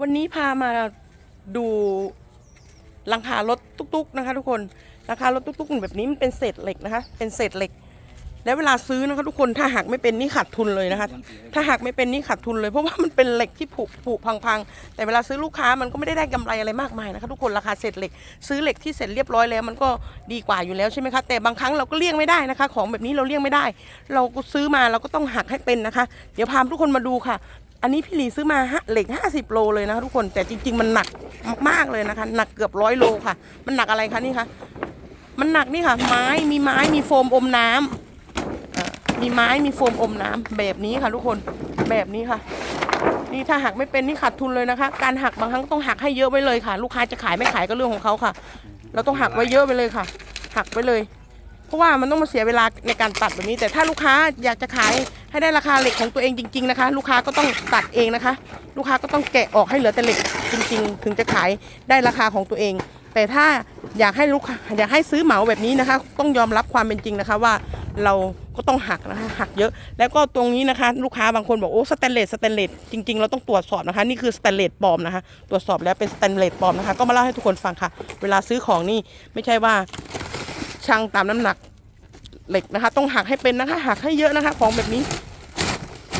วันนี้พามาดูหลังคารถตุ๊กๆนะคะ ทุกคนหลังคารถตุ๊กๆแบบนี้มันเป็นเศษเหล็กนะคะ เป็นเศษเหล็ก แล้วเวลาซื้อนะคะทุกคนถ้าหากไม่เป็นนี่ขาดทุนเลยนะคะ ถ้าหากไม่เป็นนี่ขาดทุนเลยเพราะว่ามันเป็นเหล็กที่ผุผุพังๆ แต่เวลาซื้อลูกค้ามันก็ไม่ได้ได้กำไรอะไรมากมายนะคะทุกคนราคาเศษเหล็ก ซื้อเหล็กที่เสร็จเรียบร้อยแล้วมันก็ดีกว่าอยู่แล้วใช่ไหมคะแต่บางครั้งเราก็เลี่ยงไม่ได้นะคะ ของแบบนี้เราเลี่ยงไม่ได้ เราก็ซื้อมาเราก็ต้องหักให้เป็นนะคะ เดี๋ยวพาทุกคนมาดูค่ะ อันนี้พี่หลีซื้อมาเหล็ก 50 โลเลยนะคะทุกคนแต่จริง ๆ มันหนักมากๆเลยนะคะ หนักเกือบร้อยโลค่ะ มันหนักอะไรคะนี่คะมันหนักนี่ค่ะ ไม้มีไม้มีโฟมอมน้ำอ่า มีไม้มีโฟมอมน้ำแบบนี้ค่ะทุกคนแบบนี้ค่ะ นี่ถ้าหักไม่เป็นนี่ขาดทุนเลยนะคะ การหักบางครั้งต้องหักให้เยอะไว้เลยค่ะ ลูกค้าจะขายไม่ขายก็เรื่องของเขาค่ะ เราต้องหักไว้เยอะไปเลยค่ะ หักไว้เลย เพราะว่ามันต้องมาเสียเวลาในการตัดแบบนี้ แต่ถ้าลูกค้าอยากจะขายให้ได้ราคาเหล็กของตัวเองจริง ๆนะคะ ลูกค้าก็ต้องตัดเองนะคะ ลูกค้าก็ต้องแกะออกให้เหลือแต่เหล็กจริง ๆ ถึงจะขายได้ราคาของตัวเอง แต่ถ้าอยากให้ลูกค้าอยากให้ซื้อเหมาแบบนี้นะคะ ต้องยอมรับความเป็นจริงนะคะว่า เราก็ต้องหักนะคะหักเยอะ แล้วก็ตรงนี้นะคะ ลูกค้าบางคนบอกโอ้สแตนเลสสแตนเลสจริงๆ เราต้องตรวจสอบนะคะนี่คือสแตนเลสปลอมนะคะ ตรวจสอบแล้วเป็นสแตนเลสปลอมนะคะ ก็มาเล่าให้ทุกคนฟังค่ะ เวลาซื้อของนี่ไม่ใช่ว่าช่างตามน้ำหนักเหล็กนะคะ ต้องหักให้เป็นนะคะ หักให้เยอะนะคะ ของแบบนี้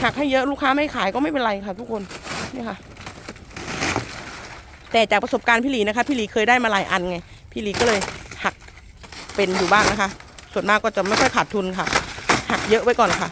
หักให้เยอะลูกค้าไม่ขายก็ไม่เป็นไรค่ะ ทุกคนนี่ค่ะ แต่จากประสบการณ์พี่หลีนะคะพี่หลีเคยได้มาหลายอันไงพี่หลีก็เลยหักเป็นอยู่บ้างนะคะ ส่วนมากก็จะไม่ค่อยขาดทุนค่ะ หักเยอะไว้ก่อนค่ะ